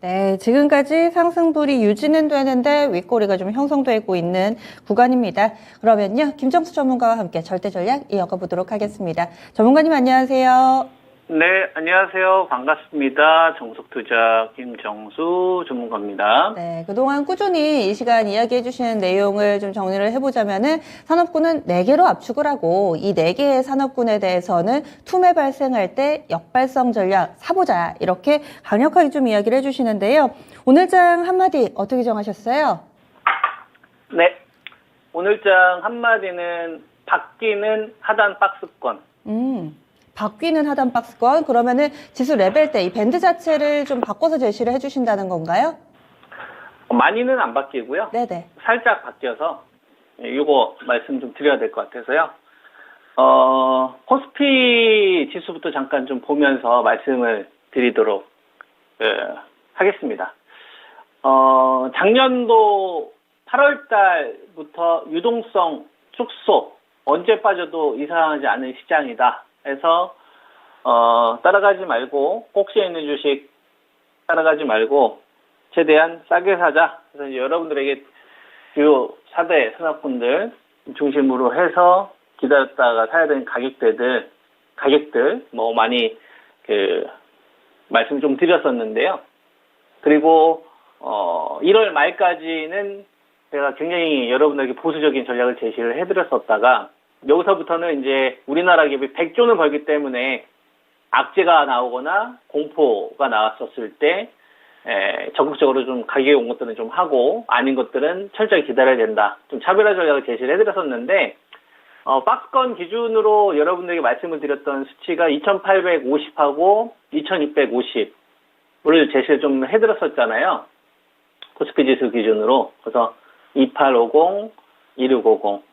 네, 지금까지 상승불이 유지는 되는데 윗꼬리가 좀 형성되고 있는 구간입니다. 그러면요, 김정수 전문가와 함께 절대 전략 이어가 보도록 하겠습니다. 전문가님 안녕하세요. 네, 안녕하세요. 반갑습니다. 정석투자 김정수 전문가입니다. 네, 그동안 꾸준히 이 시간 이야기해 주시는 내용을 좀 정리를 해보자면은 산업군은 4개로 압축을 하고 이 4개의 산업군에 대해서는 투매 발생할 때 역발성 전략 사보자 이렇게 강력하게 좀 이야기를 해 주시는데요. 오늘 장 한마디 어떻게 정하셨어요? 네, 오늘장 한마디는 바뀌는 하단 박스권. 음, 바뀌는 하단 박스권 그러면은 지수 레벨 때 이 밴드 자체를 좀 바꿔서 제시를 해주신다는 건가요? 많이는 안 바뀌고요. 네네. 살짝 바뀌어서 이거 말씀 좀 드려야 될 것 같아서요. 어, 코스피 지수부터 잠깐 좀 보면서 말씀을 드리도록 예, 하겠습니다. 어, 작년도 8월 달부터 유동성 축소 언제 빠져도 이상하지 않은 시장이다 해서 어, 따라가지 말고 꼭지에 있는 주식 따라가지 말고 최대한 싸게 사자. 그래서 여러분들에게 주요 4대 산업군들 중심으로 해서 기다렸다가 사야 되는 가격대들, 가격들, 뭐 많이 그, 말씀 좀 드렸었는데요. 그리고, 어, 1월 말까지는 제가 굉장히 여러분들에게 보수적인 전략을 제시를 해드렸었다가, 여기서부터는 이제 우리나라 기업이 100조는 벌기 때문에 악재가 나오거나 공포가 나왔었을 때 에, 적극적으로 좀 가격이 온 것들은 좀 하고 아닌 것들은 철저히 기다려야 된다. 좀 차별화 전략을 제시를 해드렸었는데 어, 박스권 기준으로 여러분들에게 말씀을 드렸던 수치가 2,850하고 2,650을 제시를 좀 해드렸었잖아요. 코스피 지수 기준으로 그래서 2850, 2650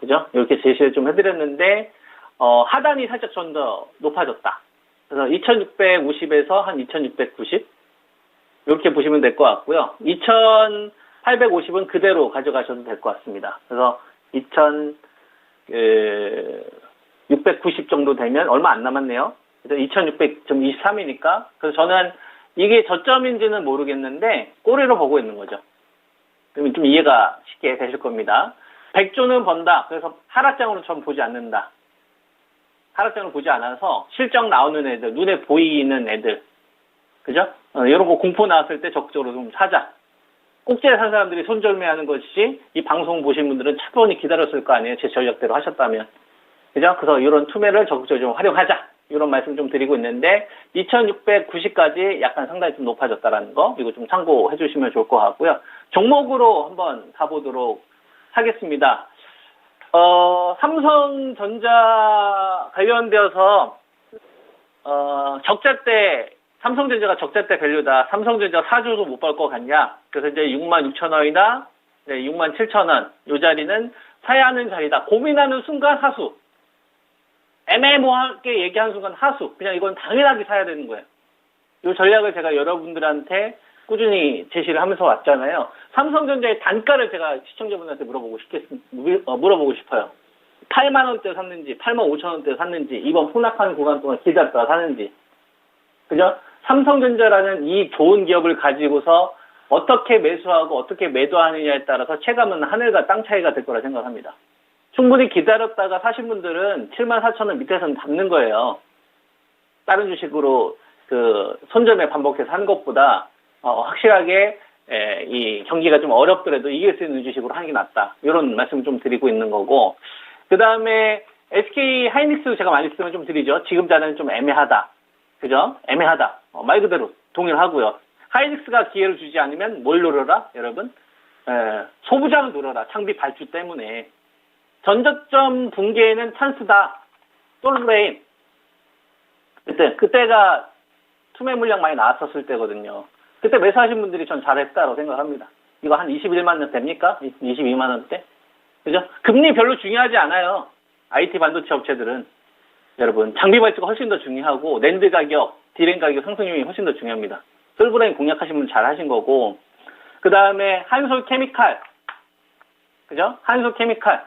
그죠? 이렇게 제시를 좀 해드렸는데 어, 하단이 살짝 좀 더 높아졌다. 그래서 2,650에서 한 2,690 이렇게 보시면 될 것 같고요. 2,850은 그대로 가져가셔도 될 것 같습니다. 그래서 2,690 정도 되면 얼마 안 남았네요. 그래서 2,623이니까 그래서 저는 이게 저점인지는 모르겠는데 꼬리로 보고 있는 거죠. 그러면 좀 이해가 쉽게 되실 겁니다. 100조는 번다. 그래서 하락장으로 전 보지 않는다. 하락장을 보지 않아서 실적 나오는 애들, 눈에 보이는 애들, 그죠? 어, 이런 거 공포 나왔을 때 적극적으로 좀 사자. 꼭지에 산 사람들이 손절매하는 것이 이 방송 보신 분들은 차분히 기다렸을 거 아니에요. 제 전략대로 하셨다면. 그죠? 그래서 이런 투매를 적극적으로 좀 활용하자. 이런 말씀 좀 드리고 있는데 2690까지 약간 상당히 좀 높아졌다라는 거 이거 좀 참고해 주시면 좋을 것 같고요. 종목으로 한번 가보도록 하겠습니다. 어, 삼성전자 관련되어서 어, 적자 때 삼성전자가 적자 때 밸류다. 삼성전자 4조도 못 벌 것 같냐? 그래서 이제 6만 6천 원이나 6만 7천 원. 요 자리는 사야 하는 자리다. 고민하는 순간 하수. 애매모호하게 얘기하는 순간 하수. 그냥 이건 당연하게 사야 되는 거예요. 요 전략을 제가 여러분들한테 꾸준히 제시를 하면서 왔잖아요. 삼성전자의 단가를 제가 시청자분들한테 물어보고 싶겠, 어, 물어보고 싶어요. 8만 원대 샀는지, 8만 5천 원대 샀는지, 이번 폭락하는 구간 동안 기다렸다가 샀는지. 그죠? 삼성전자라는 이 좋은 기업을 가지고서 어떻게 매수하고 어떻게 매도하느냐에 따라서 체감은 하늘과 땅 차이가 될 거라 생각합니다. 충분히 기다렸다가 사신 분들은 7만 4천 원 밑에서는 잡는 거예요. 다른 주식으로 그 손절매 반복해서 한 것보다 어, 확실하게 에, 이 경기가 좀 어렵더라도 이길 수 있는 주식으로 하는 게 낫다. 이런 말씀 좀 드리고 있는 거고 그 다음에 SK 하이닉스 제가 많이 쓰면 좀 드리죠. 지금 자는 좀 애매하다. 그죠? 애매하다. 어, 말 그대로 동일하고요. 하이닉스가 기회를 주지 않으면 뭘 노려라, 여러분? 에, 소부장을 노려라. 창비 발주 때문에. 전저점 붕괴에는 찬스다. 솔브레인. 그때, 그때가 투매 물량 많이 나왔었을 때거든요. 그때 매수하신 분들이 전 잘했다고 생각합니다. 이거 한 21만 원 됩니까? 22만 원대? 그죠? 금리 별로 중요하지 않아요. IT 반도체 업체들은. 여러분, 장비 발주가 훨씬 더 중요하고, 랜드 가격, 디램 가격 상승률이 훨씬 더 중요합니다. 솔브레인 공략하신 분 잘 하신 거고, 그 다음에 한솔 케미칼. 그죠? 한솔 케미칼.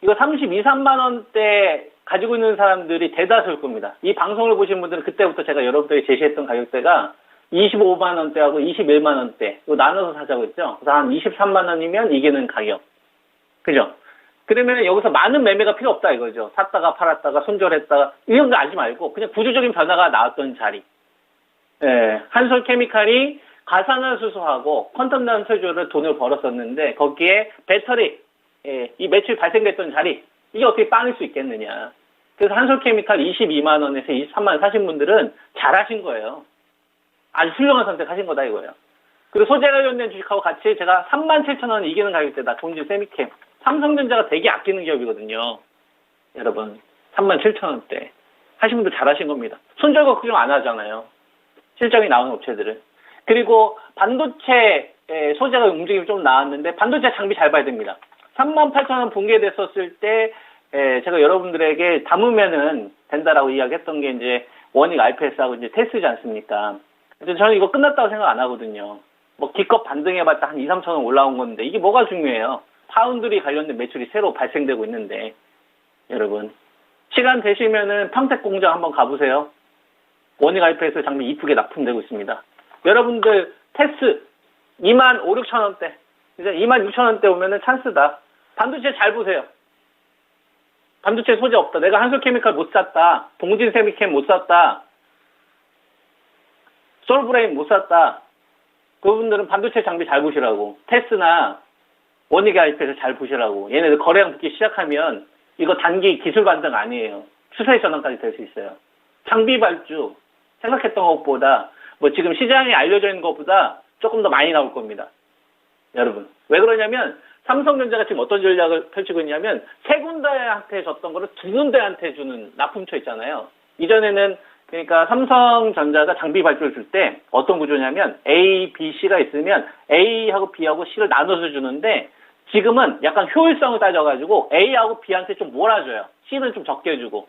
이거 32, 3만 원대 가지고 있는 사람들이 대다수일 겁니다. 이 방송을 보신 분들은 그때부터 제가 여러분들이 제시했던 가격대가 25만 원대하고 21만 원대 이거 나눠서 사자고 했죠. 그래서 한 23만 원이면 이기는 가격. 그죠? 그러면 여기서 많은 매매가 필요 없다 이거죠. 샀다가 팔았다가 손절했다가 이런 거 알지 말고 그냥 구조적인 변화가 나왔던 자리. 예, 한솔 케미칼이 가산화 수소하고 퀀텀 단소주를 돈을 벌었었는데 거기에 배터리 예, 이 매출 발생됐던 자리 이게 어떻게 빵일 수 있겠느냐. 그래서 한솔 케미칼 22만 원에서 23만 원 사신 분들은 잘하신 거예요. 아주 훌륭한 선택하신 거다 이거예요. 그리고 소재 관련된 주식하고 같이 제가 3만 7천 원 이기는 가격대다. 동진 세미캠. 삼성전자가 되게 아끼는 기업이거든요. 여러분, 3만 7천 원대. 하신 분들 잘하신 겁니다. 손절 걱정 안 하잖아요. 실적이 나오는 업체들은. 그리고 반도체 에, 소재가 움직임이 좀 나왔는데 반도체 장비 잘 봐야 됩니다. 3만 8천 원 붕괴됐었을 때 에, 제가 여러분들에게 담으면은 된다라고 이야기했던 게 이제 원익 RPS하고 이제 테스트지 않습니까? 저는 이거 끝났다고 생각 안 하거든요. 뭐 기껏 반등해봤자 한 2, 3천 원 올라온 건데 이게 뭐가 중요해요? 파운드리 관련된 매출이 새로 발생되고 있는데 여러분 시간 되시면은 평택 공장 한번 가보세요. 원익 RPS 장비 이쁘게 납품되고 있습니다. 여러분들 테스 2만 5, 6천 원대 이제 2만 6천 원대 오면은 찬스다. 반도체 잘 보세요. 반도체 소재 없다. 내가 한솔케미칼 못 샀다. 동진 세미캠 못 샀다. 솔브레인 못 샀다. 그분들은 반도체 장비 잘 보시라고. 테스나 원익 IP에서 잘 보시라고. 얘네들 거래량 붙기 시작하면 이거 단기 기술 반등 아니에요. 추세 전환까지 될 수 있어요. 장비 발주 생각했던 것보다 뭐 지금 시장에 알려져 있는 것보다 조금 더 많이 나올 겁니다. 여러분. 왜 그러냐면 삼성전자가 지금 어떤 전략을 펼치고 있냐면 세 군데한테 줬던 거를 두 군데한테 주는 납품처 있잖아요. 이전에는 그러니까 삼성전자가 장비 발주를 줄 때 어떤 구조냐면 A, B, C가 있으면 A하고 B하고 C를 나눠서 주는데 지금은 약간 효율성을 따져가지고 A하고 B한테 좀 몰아줘요. C는 좀 적게 주고.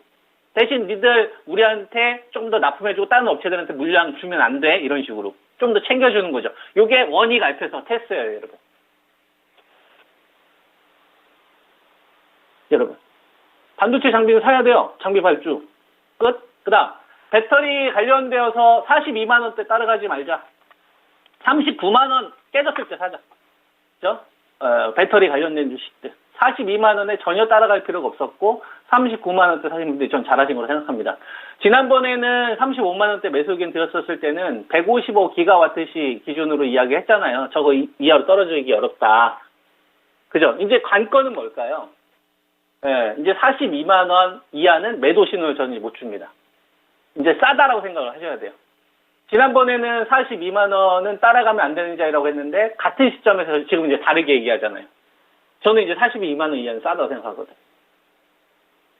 대신 니들 우리한테 좀 더 납품해주고 다른 업체들한테 물량 주면 안 돼. 이런 식으로. 좀 더 챙겨주는 거죠. 요게 원익 알페서 테스트예요, 여러분. 여러분. 반도체 장비는 사야 돼요. 장비 발주. 끝. 그 다음, 배터리 관련되어서 42만 원대 따라가지 말자. 39만 원 깨졌을 때 사자. 그죠? 어, 배터리 관련된 주식들. 42만 원에 전혀 따라갈 필요가 없었고, 39만 원대 사신 분들이 전 잘하신 거로 생각합니다. 지난번에는 35만 원대 매수 의견 드렸었을 때는 155 기가와트시 기준으로 이야기 했잖아요. 저거 이- 이하로 떨어지기 어렵다. 그죠? 이제 관건은 뭘까요? 예, 이제 42만 원 이하는 매도 신호를 저는 못 줍니다. 이제 싸다라고 생각을 하셔야 돼요. 지난번에는 42만 원은 따라가면 안 되는 자리라고 했는데 같은 시점에서 지금 이제 다르게 얘기하잖아요. 저는 이제 42만 원 이하는 싸다고 생각하거든요.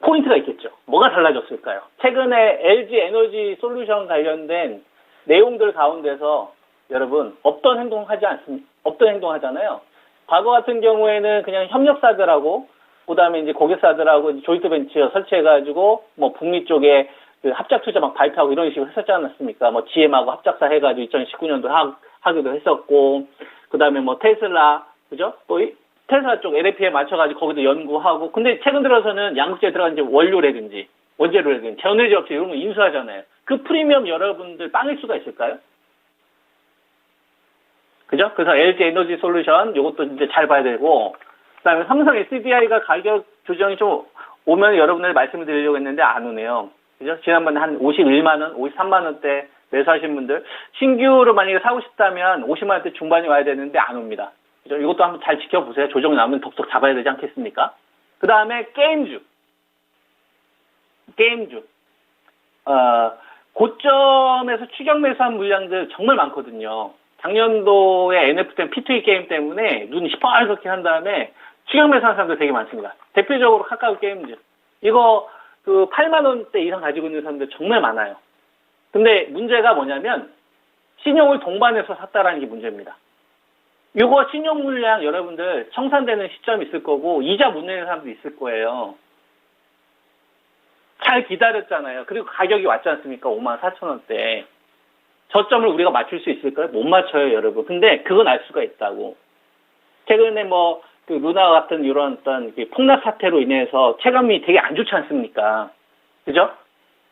포인트가 있겠죠. 뭐가 달라졌을까요? 최근에 LG 에너지 솔루션 관련된 내용들 가운데서 여러분 없던 행동하지 않습니까? 없던 행동하잖아요. 과거 같은 경우에는 그냥 협력사들하고 그다음에 이제 고객사들하고 조인트 벤처 설치해가지고 뭐 북미 쪽에 그 합작 투자 막 발표하고 이런 식으로 했었지 않았습니까? 뭐 GM하고 합작사 해가지고 2019년도 하, 하기도 했었고 그 다음에 뭐 테슬라 그죠? 또 이- 테슬라 쪽 LF에 맞춰가지고 거기도 연구하고 근데 최근 들어서는 양극재에 들어간 이제 원료라든지 원재료라든지 전해지 업체 이런 거 인수하잖아요. 그 프리미엄 여러분들 빵일 수가 있을까요? 그죠? 그래서 LG 에너지 솔루션 요것도 이제 잘 봐야 되고 그 다음에 삼성 SDI가 가격 조정이 좀 오면 여러분들 말씀을 드리려고 했는데 안 오네요. 그죠? 지난번에 한 51만 원, 53만 원대 매수하신 분들 신규로 만약에 사고 싶다면 50만 원대 중반이 와야 되는데 안 옵니다. 그죠? 이것도 한번 잘 지켜보세요. 조정 나오면 덕석 잡아야 되지 않겠습니까? 그 다음에 게임주. 게임주. 어, 고점에서 추격 매수한 물량들 정말 많거든요. 작년도에 NFT P2E 게임 때문에 눈이 시뻘겋게 한 다음에 추격 매수한 사람들 되게 많습니다. 대표적으로 카카오 게임즈. 이거 그 8만 원대 이상 가지고 있는 사람들 정말 많아요. 근데 문제가 뭐냐면 신용을 동반해서 샀다라는 게 문제입니다. 이거 신용 물량 여러분들 청산되는 시점이 있을 거고 이자 못 내는 사람도 있을 거예요. 잘 기다렸잖아요. 그리고 가격이 왔지 않습니까? 5만 4천 원대. 저점을 우리가 맞출 수 있을까요? 못 맞춰요, 여러분. 근데 그건 알 수가 있다고. 최근에 뭐, 그 루나 같은 이런 어떤 그 폭락 사태로 인해서 체감이 되게 안 좋지 않습니까? 그죠?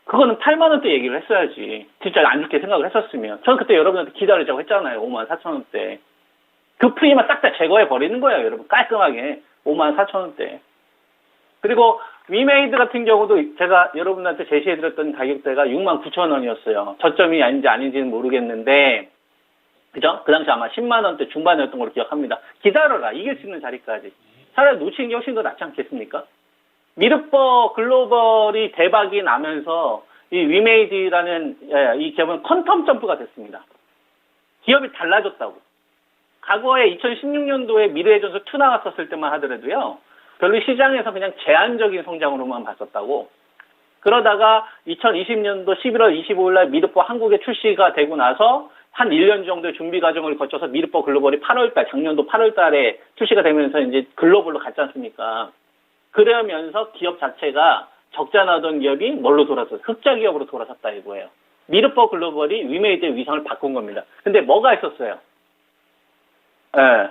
그거는 8만 원대 얘기를 했어야지. 진짜 안 좋게 생각을 했었으면. 저는 그때 여러분한테 기다리자고 했잖아요. 5만 4천 원대. 그 프리만 싹 다 제거해 버리는 거예요, 여러분. 깔끔하게. 5만 4천 원대. 그리고 위메이드 같은 경우도 제가 여러분한테 제시해드렸던 가격대가 6만 9천 원이었어요. 저점이 아닌지 아닌지는 모르겠는데, 그죠? 그 당시 아마 10만 원대 중반이었던 걸로 기억합니다. 기다려라. 이길 수 있는 자리까지. 차라리 놓치는 게 훨씬 더 낫지 않겠습니까? 미르버 글로벌이 대박이 나면서 이 위메이드라는 예, 이 기업은 퀀텀 점프가 됐습니다. 기업이 달라졌다고. 과거에 2016년도에 미래의 전서 2 나왔었을 때만 하더라도요. 별로 시장에서 그냥 제한적인 성장으로만 봤었다고. 그러다가 2020년도 11월 25일 날 미르버 한국에 출시가 되고 나서 한 1년 정도의 준비 과정을 거쳐서 미르버 글로벌이 8월 달, 작년도 8월 달에 출시가 되면서 이제 글로벌로 갔지 않습니까? 그러면서 기업 자체가 적자 나던 기업이 뭘로 돌아서 흑자 기업으로 돌아섰다 이거예요. 미르버 글로벌이 위메이드의 위상을 바꾼 겁니다. 근데 뭐가 있었어요? 예.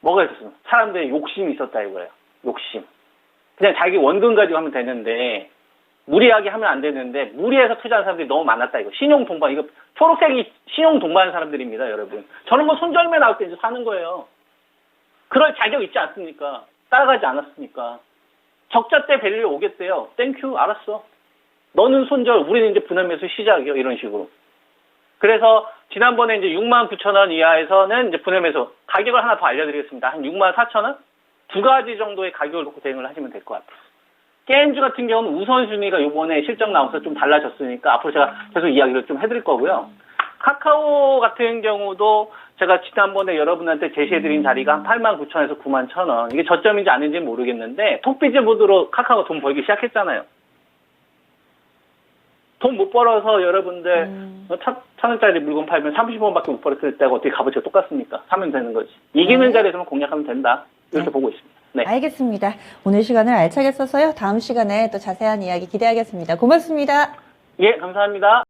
뭐가 있었어요? 사람들의 욕심이 있었다 이거예요. 욕심. 그냥 자기 원금 가지고 하면 되는데 무리하게 하면 안 되는데 무리해서 투자하는 사람들이 너무 많았다 이거. 신용 동반 이거 초록색이 신용 동반하는 사람들입니다, 여러분. 저는 뭐 손절매 나올 때 이제 사는 거예요. 그럴 자격 있지 않습니까? 따라가지 않았으니까. 적자 때 밸류 오겠대요. 땡큐, 알았어. 너는 손절, 우리는 이제 분할 매수 시작이요. 이런 식으로. 그래서 지난번에 이제 6만 9천 원 이하에서는 이제 분할 매수 가격을 하나 더 알려드리겠습니다. 한 6만 4천 원? 두 가지 정도의 가격을 놓고 대응을 하시면 될 것 같아요. 게임주 같은 경우는 우선순위가 이번에 실적 나와서 좀 달라졌으니까 앞으로 제가 계속 이야기를 좀 해드릴 거고요. 카카오 같은 경우도 제가 지난번에 여러분한테 제시해드린 자리가 한 8만 9천에서 9만 1천 원. 이게 저점인지 아닌지 는 모르겠는데 톡비즈 보드로 카카오 돈 벌기 시작했잖아요. 돈 못 벌어서 여러분들 음. 천, 천 원짜리 물건 팔면 30원밖에 못 벌었을 때가 어떻게 값어치가 똑같습니까? 사면 되는 거지. 이기는 네. 자리에서만 공략하면 된다. 이렇게 네. 보고 있습니다. 네. 알겠습니다. 오늘 시간을 알차게 써서요. 다음 시간에 또 자세한 이야기 기대하겠습니다. 고맙습니다. 예, 감사합니다.